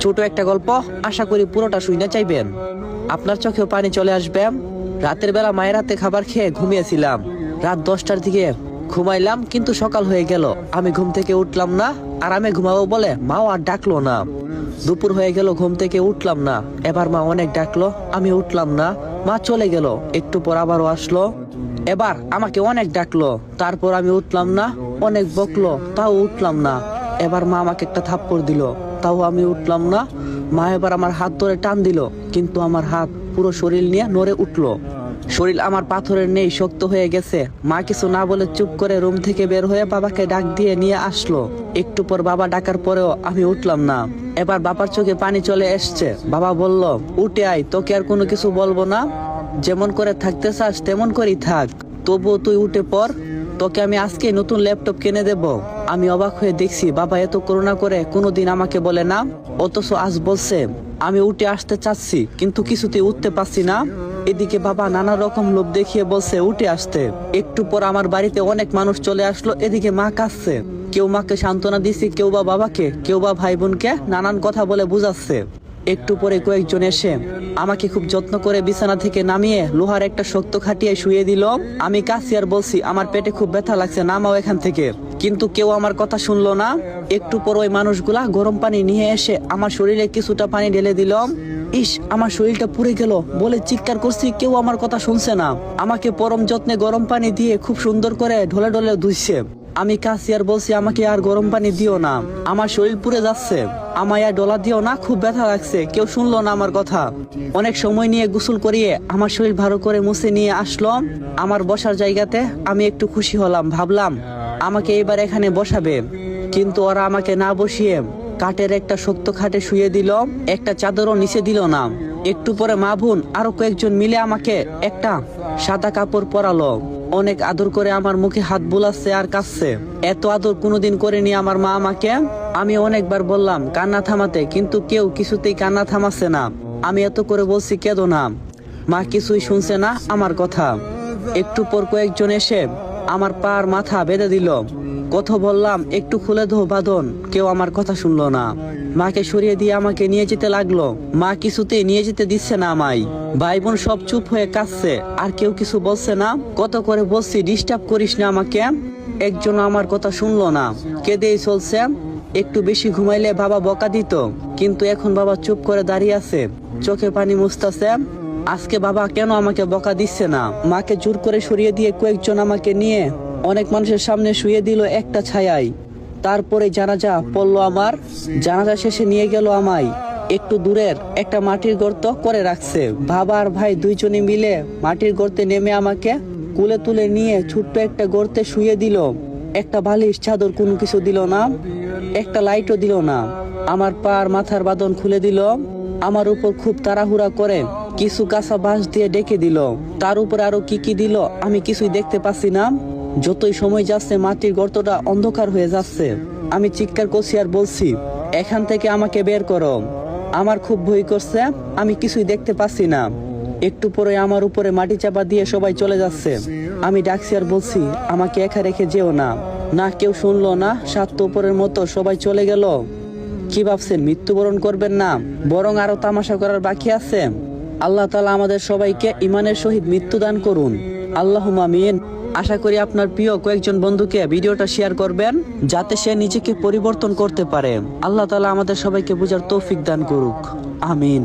ছোট একটা গল্প আশা করি পুরোটা শুই না চাইবেন। আপনার চোখেও পানি চলে আসবে। রাতের বেলা মায়ের হাতে খাবার খেয়ে ঘুমিয়েছিলাম। রাত দশটার দিকে ঘুমাইলাম, কিন্তু সকাল হয়ে গেল। আমি ঘুম থেকে উঠলাম না, আরামে ঘুমাবো বলে মাও আর ডাকলো না। দুপুর হয়ে গেল, ঘুম থেকে উঠলাম না। এবার মা অনেক ডাকলো, আমি উঠলাম না। মা চলে গেল, একটু পর আবারও আসলো। এবার আমাকে অনেক ডাকলো, তারপর আমি উঠলাম না, অনেক বকলো, তাও উঠলাম না। এবার মা আমাকে একটা থাপ্পড় দিল। তাও আমি উঠলাম না। মা এবার আমার হাত ধরে টান দিল, কিন্তু আমার হাত পুরো শরীর নিয়ে নড়ে উঠল। শরীর আমার পাথরের নেই, শক্ত হয়ে গেছে। মা কিছু না বলে চুপ করে রুম থেকে বের হয়ে বাবাকে ডাক দিয়ে নিয়ে আসলো। একটু পর বাবা ডাকার পরেও আমি উঠলাম না। এবার বাবার চোখে পানি চলে এসছে। বাবা বলল, উঠে আয়, তোকে আর কোনো কিছু বলব না। যেমন করে থাকতে চাস, তেমন করেই থাক। তবুও তুই উঠে পর তোকে আমি আজকে নতুন ল্যাপটপ কিনে দেব। আমি অবাক হয়ে দেখছি বাবা এত করুণা করে কোনোদিন আমাকে বলে না। অথচ আজ বলছে, আমি উঠে আসতে চাচ্ছি, কিন্তু কিছুতেই উঠতে পারছি না। এদিকে বাবা নানা রকম লোভ দেখিয়ে বলছে, উঠে আসতে। একটু পর আমার বাড়িতে অনেক মানুষ চলে আসলো, এদিকে মা কাঁদছে। কেউ মাকে সান্ত্বনা দিচ্ছে কেউ বা বাবাকে, কেউ বা ভাই বোনকে নানান কথা বলে বুঝাচ্ছে। একটু পরে কয়েকজন এসে আমাকে খুব যত্ন করে বিছানা থেকে নামিয়ে লোহার একটা শক্ত খাটিয়ে শুয়ে দিল। আমি কাছি আর বলছি, আমার পেটে খুব ব্যথা লাগছে, নামাও এখান থেকে। কিন্তু কেউ আমার কথা শুনলো না। একটু পর ওই মানুষগুলা গরম পানি নিয়ে এসে আমার শরীরে কিছুটা পানি ঢেলে দিল। ইস, আমার শরীরটা পুড়ে গেল, বলে চিৎকার করছি, কেউ আমার কথা শুনছে না। আমাকে পরম যত্নে গরম পানি দিয়ে খুব সুন্দর করে ঢলে ঢলে ধুইছে। আমি কাছি আর বলছি, আমাকে আর গরম পানি দিও না। আমার শরীর পুড়ে যাচ্ছে। আমায় আর ডলা দিও না, খুব ব্যথা লাগছে। কেউ শুনলো না আমার কথা। অনেক সময় নিয়ে গোসল করিয়ে আমার শরীর ভালো করে মুছে নিয়ে আসলো আমার বসার জায়গাতে আমি একটু খুশি হলাম, ভাবলাম, আমাকে এবার এখানে বসাবে। কিন্তু ওরা আমাকে না বসিয়ে কাঠের একটা শক্ত খাটে শুয়ে দিল, একটা চাদরও নিচে দিল না। একটু পরে মা বোন আরও কয়েকজন মিলে আমাকে একটা সাদা কাপড় পরালো। অনেক আদর করে আমার মুখে হাত বোলাচ্ছে আর কাঁদছে। এত আদর কোনোদিন করেনি আমার মা আমাকে। আমি অনেকবার বললাম, কান্না থামাতে। কিন্তু কেউ কিছুতেই কান্না থামাচ্ছে না। আমি এত করে বলছি, কেঁদো না। মা কিছুই শুনছে না আমার কথা। একটু পর কয়েকজন এসে আমার পার মাথা বেঁধে দিল। কথা বললাম, একটু খুলে দো বাঁধন। কেউ আমার কথা শুনলো না। মাকে সরিয়ে দিয়ে আমাকে নিয়ে যেতে লাগল। মা কিছুতেই নিয়ে যেতে দিচ্ছে না আমায়। ভাই বোন সব চুপ হয়ে কাঁদছে। আর কেউ কিছু বলছে না? কত করে বলছি, ডিস্টার্ব করিস না আমাকে একজন আমার কথা শুনলো না। কেঁদেই চলছে। একটু বেশি ঘুমাইলে বাবা বকা দিত। কিন্তু এখন বাবা চুপ করে দাঁড়িয়ে আছে। চোখে পানি মুছতাছে। আজকে বাবা কেন আমাকে বকা দিচ্ছে না? মাকে জোর করে সরিয়ে দিয়ে কয়েকজন আমাকে নিয়ে অনেক মানুষের সামনে শুয়ে দিল একটা ছায়ায় তারপরে জানাজা, পড়ল আমার। জানাজা শেষে নিয়ে গেল আমায়। একটু দূরের একটা মাটির গর্ত করে রাখছে। বাবা আর ভাই দুইজনে মিলে মাটির গর্তে নেমে আমাকে কুলে তুলে নিয়ে ছোট্ট একটা গর্তে শুয়ে দিল। একটা বালিশ, চাদর, কোনো কিছু দিল না। একটা লাইটও দিল না। আমার পা মাথার বাঁধন খুলে দিল। আমার উপর খুব তাড়াহুড়া করে কিছু কাঁচা বাঁশ দিয়ে ডেকে দিল। তার উপর আরও কি কি দিল, আমি কিছুই দেখতে পাচ্ছি না। যতই সময় যাচ্ছে, মাটির গর্তটা অন্ধকার হয়ে যাচ্ছে। আমি চিৎকার করছি আর বলছি, এখান থেকে আমাকে বের করো। আমার খুব ভয় করছে, আমি কিছুই দেখতে পাচ্ছি না। একটু পরে আমার উপরে মাটি চাপা দিয়ে সবাই চলে যাচ্ছে। আমি ডাকছি আর বলছি, আমাকে একা রেখে যেও না। না কেউ শুনলো না, সাত উপরের মতো সবাই চলে গেল। কি ভাবছেন, মৃত্যুবরণ করবেন না? বরং আরও তামাশা করার বাকি আছে? আল্লাহ তালা আমাদের সবাইকে ইমানের সহিত মৃত্যু দান করুন। আল্লাহ মামিন আশা করি আপনার প্রিয় কয়েকজন বন্ধুকে ভিডিওটা শেয়ার করবেন, যাতে সে নিজেকে পরিবর্তন করতে পারে। আল্লাহ তালা আমাদের সবাইকে বুঝার তৌফিক দান করুক। আমিন।